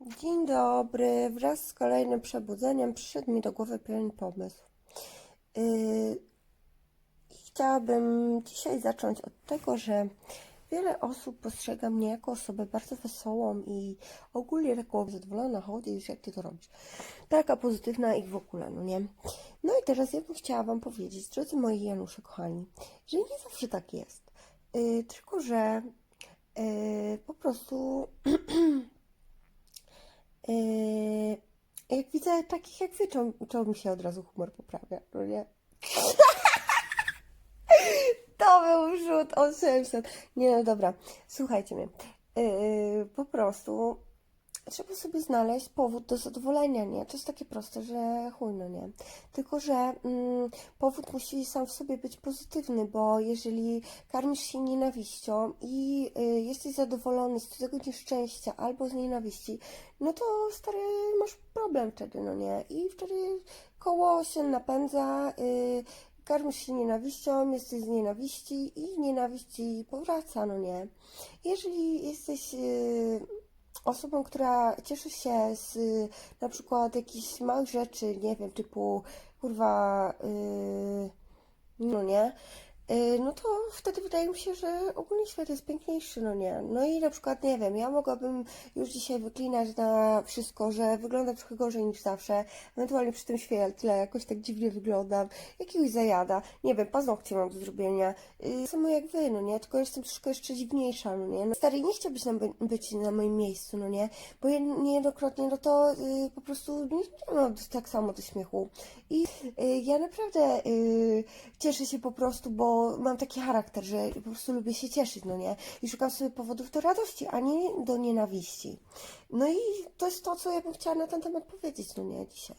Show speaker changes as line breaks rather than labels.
Dzień dobry. Wraz z kolejnym przebudzeniem przyszedł mi do głowy pewien pomysł. Yy, chciałabym dzisiaj zacząć od tego, że wiele osób postrzega mnie jako osobę bardzo wesołą i ogólnie taką zadowolona, chodzisz, jak ty to robisz. Taka pozytywna i w ogóle, no nie? No i teraz ja bym chciała wam powiedzieć, drodzy moi Janusze kochani, że nie zawsze tak jest. Yy, tylko, że yy, po prostu jak widzę takich jak wy, to, to mi się od razu humor poprawia, no nie? To był rzut 800. Nie no dobra, słuchajcie mnie. Yy, po prostu trzeba sobie znaleźć powód do zadowolenia, nie? To jest takie proste, że chuj, no nie. Tylko, że mm, powód musi sam w sobie być pozytywny, bo jeżeli karmisz się nienawiścią i y, jesteś zadowolony z tego nieszczęścia albo z nienawiści, no to stary, masz problem wtedy, no nie? I wtedy koło się napędza, y, karmisz się nienawiścią, jesteś z nienawiści i nienawiść ci powraca, no nie? Jeżeli jesteś y, osobą, która cieszy się z y, na przykład jakichś małych rzeczy, nie wiem, typu kurwa, y, no nie, y, no to wtedy wydaje mi się, że ogólnie świat jest piękniejszy, no nie. No i na przykład, nie wiem, ja mogłabym już dzisiaj wyklinać na wszystko, że wyglądam trochę gorzej niż zawsze, ewentualnie przy tym świetle jakoś tak dziwnie wyglądam, jakiegoś zajada, nie wiem, paznokcie mam do zrobienia, yy, samo jak wy, no nie, tylko jestem troszkę jeszcze dziwniejsza, no nie. No, stary, nie chciałbyś by, być na moim miejscu, no nie, bo ja niejednokrotnie, no to yy, po prostu nie, nie mam tak samo do śmiechu. I yy, ja naprawdę yy, cieszę się po prostu, bo mam taki charakter, że po prostu lubię się cieszyć, no nie, i szukam sobie powodów do radości, a nie do nienawiści. No i to jest to, co ja bym chciała na ten temat powiedzieć, no nie, dzisiaj.